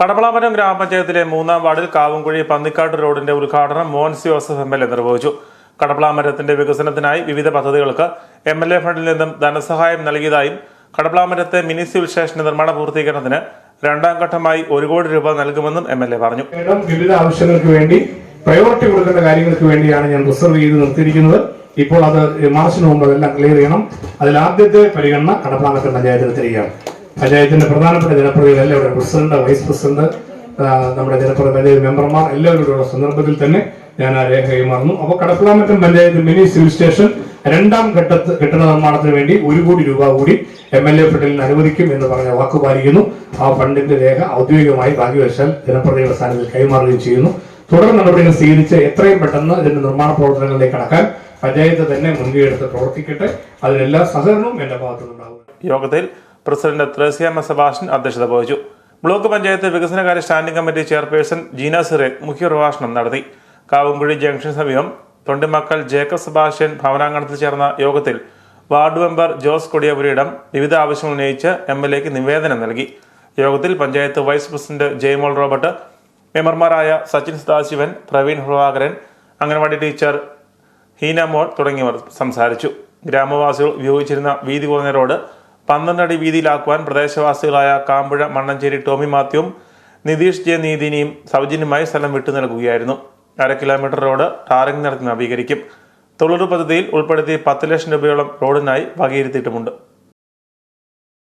കടപ്പളാമരം ഗ്രാമപഞ്ചായത്തിലെ മൂന്നാം വാർഡിൽ കാവുംകുഴി പന്നിക്കാട് റോഡിന്റെ ഉദ്ഘാടനം Mons Joseph M L A നിർവഹിച്ചു. കടപ്പളാമരത്തിന്റെ വികസനത്തിനായി വിവിധ പദ്ധതികൾക്ക് എം എൽ എ ഫണ്ടിൽ നിന്നും ധനസഹായം നൽകിയതായും കടപ്പളാമരത്തെ മിനി സിവിൽ സ്റ്റേഷന്റെ നിർമ്മാണ പൂർത്തീകരണത്തിന് രണ്ടാം ഘട്ടമായി ഒരു കോടി രൂപ നൽകുമെന്നും എം എൽ എ പറഞ്ഞു. വിവിധ ആവശ്യങ്ങൾക്ക് വേണ്ടി പ്രയോറിറ്റി കൊടുക്കേണ്ട കാര്യങ്ങൾക്ക് വേണ്ടിയാണ് ഞാൻ റിസർവ് ചെയ്ത് നിർത്തിയിരിക്കുന്നത്. ഇപ്പോൾ അത് മാർച്ചിന് മുമ്പ് അതെല്ലാം ക്ലിയർ ചെയ്യണം. അതിൽ ആദ്യത്തെ പരിഗണന കടപ്പാമറ്റം പഞ്ചായത്തിന് തരികയാണ് പഞ്ചായത്തിന്റെ പ്രധാനപ്പെട്ട ജനപ്രതിനിധികൾ എല്ലാവരും പ്രസിഡന്റ് വൈസ് പ്രസിഡന്റ് നമ്മുടെ ജനപ്രതിനിധി മെമ്പർമാർ എല്ലാവരുടെ സന്ദർഭത്തിൽ തന്നെ ഞാൻ ആ രേഖ കൈമാറുന്നു അപ്പോൾ Kadaplamattom panchayat mini civil station രണ്ടാം ഘട്ടത്ത് കെട്ടിട നിർമ്മാണത്തിന് വേണ്ടി ഒരു കോടി രൂപ കൂടി എം എൽ എ ഫണ്ടിൽ അനുവദിക്കും എന്ന് പറഞ്ഞ വാക്ക് പാലിക്കുന്നു. ആ ഫണ്ടിന്റെ രേഖ ഔദ്യോഗികമായി ഭാഗ്യവശാൽ ജനപ്രതിനിധിയുടെ സ്ഥാനത്തിൽ കൈമാറുകയും ചെയ്യുന്നു. തുടർ നടപടികൾ സ്വീകരിച്ച് എത്രയും പെട്ടെന്ന് ഇതിന്റെ നിർമ്മാണ പ്രവർത്തനങ്ങളിലേക്ക് കടക്കാൻ പഞ്ചായത്ത് തന്നെ മുൻകൈയെടുത്ത് പ്രവർത്തിക്കട്ടെ. അതിനെല്ലാ സഹകരണവും എന്റെ ഭാഗത്തുനിന്നുണ്ടാകും യോഗത്തിൽ പ്രസിഡന്റ് ത്രേസ്യാമ സെബാസ്റ്റ്യൻ അധ്യക്ഷത വഹിച്ചു. ബ്ലോക്ക് പഞ്ചായത്ത് വികസനകാര്യ സ്റ്റാൻഡിംഗ് കമ്മിറ്റി ചെയർപേഴ്സൺ ജീന സിറേഖ് മുഖ്യപ്രഭാഷണം നടത്തി. കാവുംകുഴി ജംഗ്ഷൻ സമീപം തൊണ്ടിമക്കൽ ജേക്കബ് സെബാസ്റ്റ്യൻ ഭവനാങ്കണത്തിൽ ചേർന്ന യോഗത്തിൽ വാർഡ് മെമ്പർ ജോസ് കൊടിയപുരിയിടം വിവിധ ആവശ്യങ്ങൾ ഉന്നയിച്ച് എം എൽ എക്ക് നിവേദനം നൽകി. യോഗത്തിൽ panchayat vice president Jayamol Robert മെമ്പർമാരായ സച്ചിൻ സദാശിവൻ പ്രവീൺ പ്രഭാകരൻ അംഗൻവാടി ടീച്ചർ ഹീന മോൾ തുടങ്ങിയവർ സംസാരിച്ചു. ഗ്രാമവാസികൾ ഉപയോഗിച്ചിരുന്ന വീതി കുറഞ്ഞ റോഡ് പന്ത്രണ്ടടി വീതിയിലാക്കുവാൻ പ്രദേശവാസികളായ കാമ്പുഴ മണ്ണഞ്ചേരി ടോമി മാത്യുവും നിതീഷ് ജെ നീതിനിയും സൗജന്യമായി സ്ഥലം വിട്ടു നൽകുകയായിരുന്നു. അര കിലോമീറ്റർ റോഡ് ടാറിംഗ് നടത്തി നവീകരിക്കും തൊഴിലുറപ്പ് പദ്ധതിയിൽ ഉൾപ്പെടുത്തി പത്ത് ലക്ഷം രൂപയോളം റോഡിനായി വകയിരുത്തിയിട്ടുമുണ്ട്.